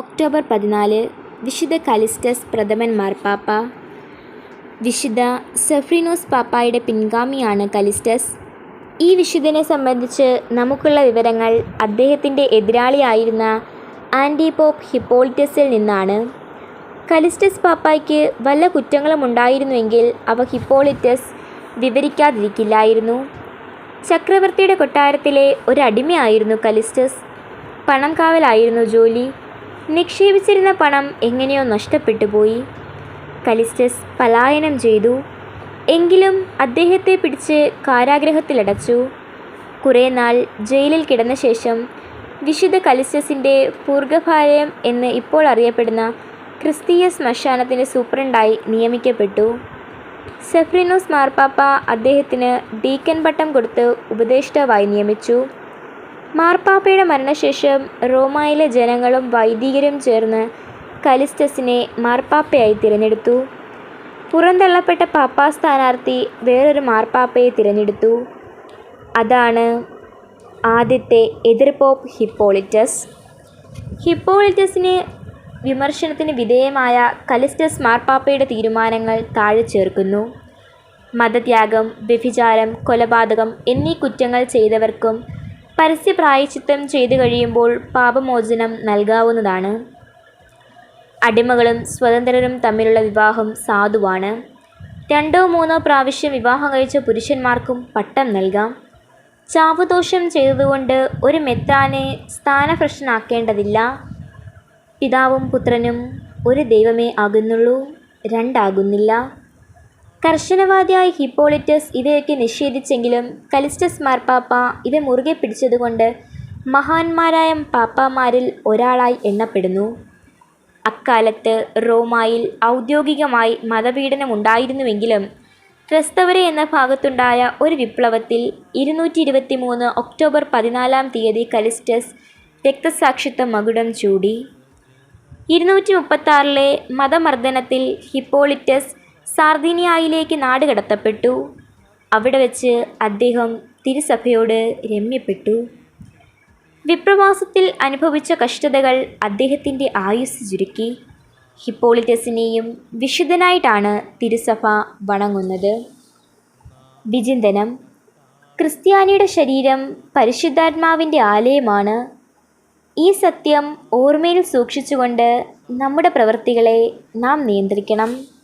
October പതിനാല് വിശുദ്ധ Callistus പ്രഥമൻ മാർപ്പാപ്പ വിശുദ്ധ സെഫ്രീനോസ് പാപ്പായുടെ പിൻഗാമിയാണ് കലിസ്റ്റസ്. ഈ വിശുദ്ധനെ സംബന്ധിച്ച് നമുക്കുള്ള വിവരങ്ങൾ അദ്ദേഹത്തിന്റെ എതിരാളിയായിരുന്ന ആന്റിപോപ്പ് ഹിപ്പോളിറ്റസിൽ നിന്നാണ്. കലിസ്റ്റസ് പാപ്പായ്ക്ക് വല്ല കുറ്റങ്ങളും ഉണ്ടായിരുന്നുവെങ്കിൽ അവ ഹിപ്പോളിറ്റസ് വിവരിക്കാതിരിക്കില്ലായിരുന്നു. ചക്രവർത്തിയുടെ കൊട്ടാരത്തിലെ ഒരടിമയായിരുന്നു കലിസ്റ്റസ്. പണം കാവലായിരുന്നു ജോലി. നിക്ഷേപിച്ചിരുന്ന പണം എങ്ങനെയോ നഷ്ടപ്പെട്ടു പോയി. കലിസ്റ്റസ് പലായനം ചെയ്തു. എങ്കിലും അദ്ദേഹത്തെ പിടിച്ച് കാരാഗ്രഹത്തിലടച്ചു. കുറേ നാൾ ജയിലിൽ കിടന്ന ശേഷം വിശുദ്ധ കലിസ്റ്റസിന്റെ പൂർഗഭാലയം എന്ന് ഇപ്പോൾ അറിയപ്പെടുന്ന ക്രിസ്തീയ ശ്മശാനത്തിന്റെ സൂപ്രണ്ടായി നിയമിക്കപ്പെട്ടു. സെഫ്രിനോസ് മാർപ്പാപ്പ അദ്ദേഹത്തിന് ഡീക്കൻ പട്ടം കൊടുത്ത് ഉപദേഷ്ടാവായി നിയമിച്ചു. മാർപ്പാപ്പയുടെ മരണശേഷം റോമായിലെ ജനങ്ങളും വൈദികരും ചേർന്ന് കലിസ്റ്റസിനെ മാർപ്പാപ്പയായി തിരഞ്ഞെടുത്തു. പുറന്തള്ളപ്പെട്ട പാപ്പാ സ്ഥാനാർത്ഥി വേറൊരു മാർപ്പാപ്പയെ തിരഞ്ഞെടുത്തു. അതാണ് ആദ്യത്തെ എതിർപ്പോപ്പ് ഹിപ്പോളിറ്റസ്. ഹിപ്പോളിറ്റസിന് വിമർശനത്തിന് വിധേയമായ കലിസ്റ്റസ് മാർപ്പാപ്പയുടെ തീരുമാനങ്ങൾ താഴെ ചേർക്കുന്നു. മതത്യാഗം വ്യഭിചാരം കൊലപാതകം എന്നീ കുറ്റങ്ങൾ ചെയ്തവർക്കും പരസ്യ പ്രായശ്ചിത്തം ചെയ്തു കഴിയുമ്പോൾ പാപമോചനം നൽകാവുന്നതാണ്. അടിമകളും സ്വതന്ത്രരും തമ്മിലുള്ള വിവാഹം സാധുവാണ്. രണ്ടോ മൂന്നോ പ്രാവശ്യം വിവാഹം കഴിച്ച പുരുഷന്മാർക്കും പട്ടം നൽകാം. ചാവുദോഷം ചെയ്തതുകൊണ്ട് ഒരു മെത്രാനെ സ്ഥാനഭ്രഷ്ടനാക്കേണ്ടതില്ല. പിതാവും പുത്രനും ഒരു ദൈവമേ ആകുന്നുള്ളൂ രണ്ടാകുന്നില്ല. കർശനവാദിയായ ഹിപ്പോളിറ്റസ് ഇവയൊക്കെ നിഷേധിച്ചെങ്കിലും കലിസ്റ്റസ് മാർപ്പാപ്പ ഇവ മുറുകെ പിടിച്ചതുകൊണ്ട് മഹാന്മാരായ പാപ്പാമാരിൽ ഒരാളായി എണ്ണപ്പെടുന്നു. അക്കാലത്ത് റോമായിൽ ഔദ്യോഗികമായി മതപീഡനമുണ്ടായിരുന്നുവെങ്കിലും ക്രിസ്തവരെ എന്ന ഭാഗത്തുണ്ടായ ഒരു വിപ്ലവത്തിൽ ഇരുന്നൂറ്റി ഇരുപത്തി മൂന്ന് ഒക്ടോബർ പതിനാലാം തീയതി കലിസ്റ്റസ് രക്തസാക്ഷിത്വ മകുടം ചൂടി. ഇരുന്നൂറ്റി മുപ്പത്താറിലെ മതമർദ്ദനത്തിൽ ഹിപ്പോളിറ്റസ് സാർദീനിയായിലേക്ക് നാടുകടത്തപ്പെട്ടു അവിടെ വെച്ച് അദ്ദേഹം തിരുസഭയോട് രമ്യപ്പെട്ടു. വിപ്രവാസത്തിൽ അനുഭവിച്ച കഷ്ടതകൾ അദ്ദേഹത്തിന്റെ ആയുസ് ചുരുക്കി. ഹിപ്പോളിറ്റസിനെയും വിശുദ്ധനായിട്ടാണ് തിരുസഭ വണങ്ങുന്നത്. വിചിന്തനം. ക്രിസ്ത്യാനിയുടെ ശരീരം പരിശുദ്ധാത്മാവിന്റെ ആലയമാണ്. ഈ സത്യം ഓർമ്മയിൽ സൂക്ഷിച്ചുകൊണ്ട് നമ്മുടെ പ്രവൃത്തികളെ നാം നിയന്ത്രിക്കണം.